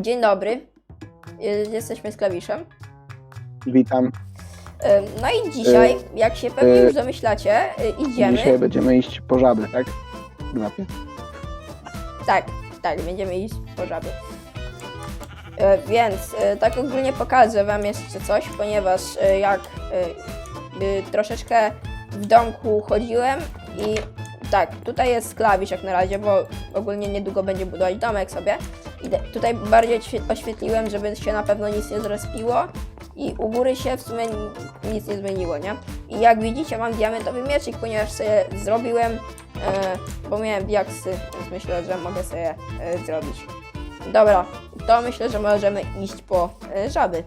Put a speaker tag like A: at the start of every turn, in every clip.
A: Dzień dobry. Y, Jesteśmy z klawiszem.
B: Witam.
A: Y, No i dzisiaj, jak się pewnie
B: y,
A: już domyślacie, y, idziemy.
B: Dzisiaj będziemy iść po żaby, tak? Gnapie.
A: Tak, tak, będziemy iść po żabie. E, Więc tak ogólnie pokażę wam jeszcze coś, ponieważ jak troszeczkę w domku chodziłem i tak, tutaj jest klawisz jak na razie, bo ogólnie niedługo będzie budować domek sobie. I de- tutaj bardziej oświe- oświetliłem, żeby się na pewno nic nie zrespiło i u góry się w sumie ni- nic nie zmieniło, nie? I jak widzicie mam diamentowy mieczyk, ponieważ sobie zrobiłem, e, bo miałem diaksy, więc myślę, że mogę sobie e, zrobić. Dobra, to myślę, że możemy iść po e, żaby.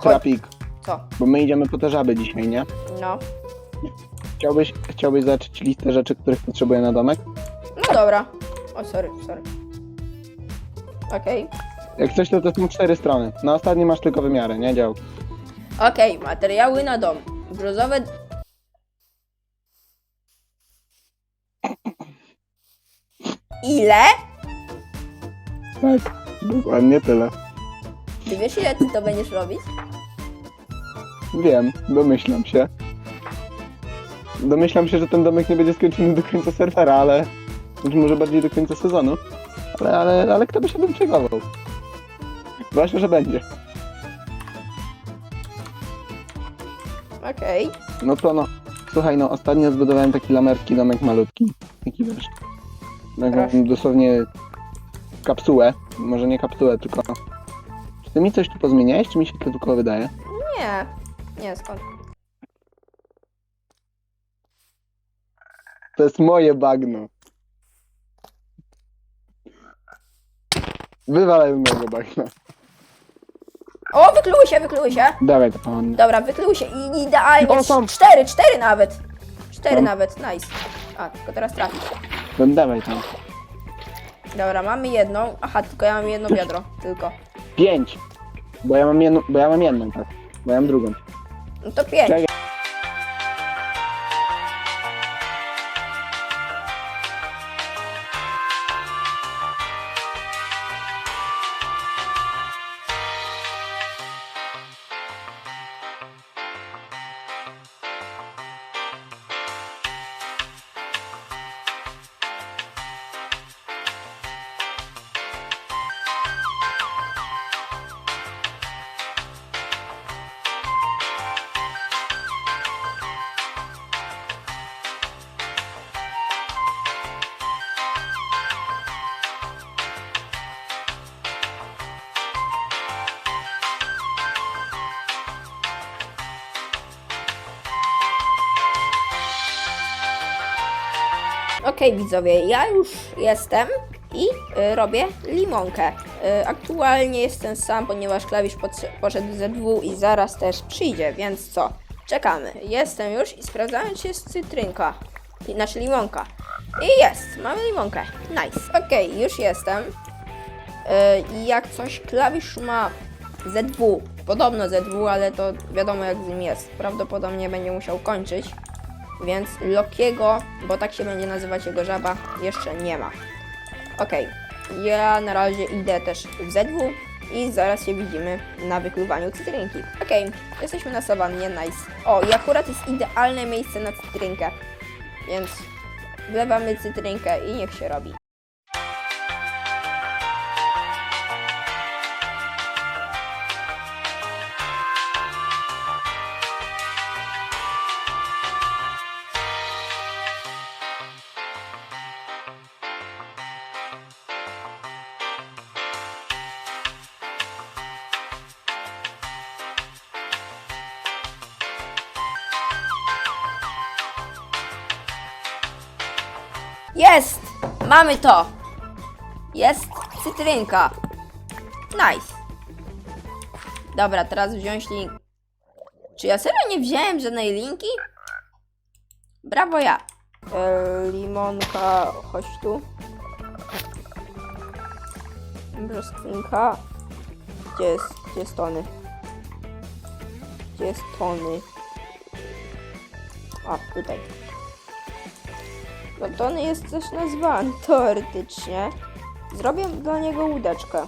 B: Krapik,
A: Co?
B: bo my idziemy po te żaby dzisiaj, nie?
A: No.
B: Chciałbyś, chciałbyś zacząć listę rzeczy, których potrzebuję na domek?
A: No dobra. O, sorry, sorry. Okej.
B: Jak coś, to to są cztery strony. Na ostatniej masz tylko wymiary, nie dział.
A: Okej, materiały na dom. Brzozowe... Ile?
B: Tak, dokładnie tyle.
A: Ty wiesz ile ty to będziesz robić?
B: Wiem, domyślam się. Domyślam się, że ten domek nie będzie skończony do końca serwera, ale... Znaczy może bardziej do końca sezonu. Ale, ale, ale kto by się tym przejmował? Zwłaszcza, że będzie.
A: Okej.
B: No to no, słuchaj, no ostatnio zbudowałem taki lamerski domek malutki. Taki wiesz. Taką
A: Proszę.
B: dosłownie kapsułę. Może nie kapsułę, tylko. Czy ty mi coś tu pozmieniałeś, czy mi się to tylko wydaje?
A: Nie. Nie, skąd?
B: To jest moje bagno. Wywalaj mojego bagna.
A: O, wykluły się, wykluły się.
B: Dawaj to pan.
A: Dobra, wykluły się i idealnie.
B: O, są.
A: Cztery, cztery nawet. Cztery
B: Są.
A: nawet, nice. A, tylko teraz trafić.
B: No, dawaj tam.
A: Dobra, mamy jedną. Aha, tylko ja mam jedno wiadro. Tylko.
B: Pięć. Bo ja mam jedną, bo ja mam jedną, tak. Bo ja mam drugą.
A: No to pięć.
B: Czekaj.
A: Okej, widzowie, ja już jestem i y, robię limonkę. Y, aktualnie jestem sam, ponieważ klawisz poszedł ze dwu i zaraz też przyjdzie, więc co? Czekamy. Jestem już i sprawdzamy, czy jest cytrynka. Znaczy limonka. I jest, mamy limonkę. Nice. Okej, już jestem. Y, I jak coś, klawisz ma Z2. Podobno Z2, ale to wiadomo jak z nim jest. Prawdopodobnie będzie musiał kończyć. Więc Lokiego, bo tak się będzie nazywać jego żaba, jeszcze nie ma. Okej, ja na razie idę też w ZW i zaraz się widzimy na wykluwaniu cytrynki. Okej, jesteśmy na sawannie, nice. O, i akurat jest idealne miejsce na cytrynkę, więc wlewamy cytrynkę i niech się robi. Jest! Mamy to! Jest cytrynka. Nice. Dobra, teraz wziąć link. Czy ja serio nie wziąłem żadnej linki? Brawo ja. E, limonka, chodź tu. Brzoskwinka. Gdzie jest, gdzie jest tony? Gdzie jest tony? A, tutaj. No Tony jest też nazwany teoretycznie. Zrobię dla niego łódeczkę.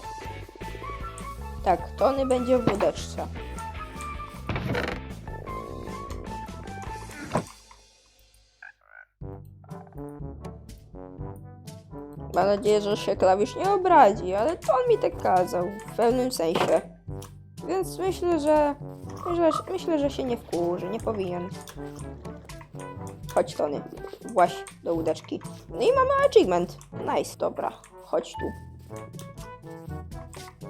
A: Tak, tony będzie w wódeczce. Mam nadzieję, że się klawisz nie obrazi, ale to on mi tak kazał, w pewnym sensie. Więc myślę, że... Myślę, że- myślę, że się nie wkurzy, nie powinien. Chodź, Tony. Właś do łódeczki. No i mamy achievement. Nice, dobra. Chodź tu.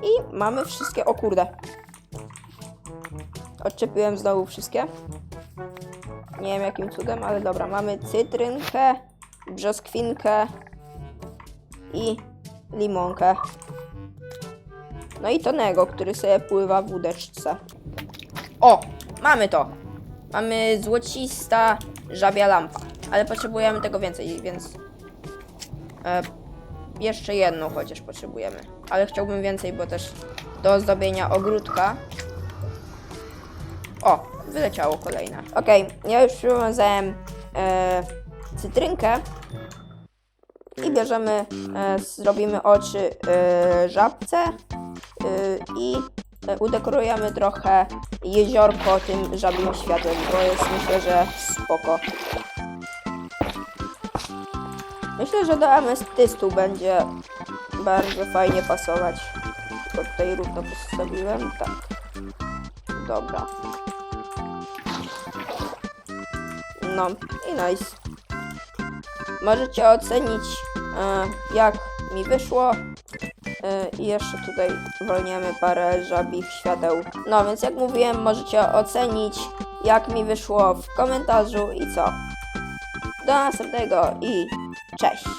A: I mamy wszystkie... O kurde. Odczepiłem znowu wszystkie. Nie wiem jakim cudem, ale dobra. Mamy cytrynkę, brzoskwinkę i limonkę. No i Tonego, który sobie pływa w łódeczce. O! Mamy to! Mamy złocista żabia lampa. Ale potrzebujemy tego więcej, więc... E, jeszcze jedną chociaż potrzebujemy. Ale chciałbym więcej, bo też do ozdobienia ogródka. O, wyleciało kolejne. Okej, ja już przywiązałem e, cytrynkę. I bierzemy, e, zrobimy oczy e, żabce e, i udekorujemy trochę jeziorko tym żabim światłem, bo jest myślę, że spoko. Myślę, że do amestystu będzie bardzo fajnie pasować. Tylko tutaj równo postawiłem, tak. Dobra. No i nice. Możecie ocenić, e, jak mi wyszło. E, I jeszcze tutaj wolniemy parę żabich świateł. No więc jak mówiłem, możecie ocenić, jak mi wyszło w komentarzu i co. Do następnego i cześć!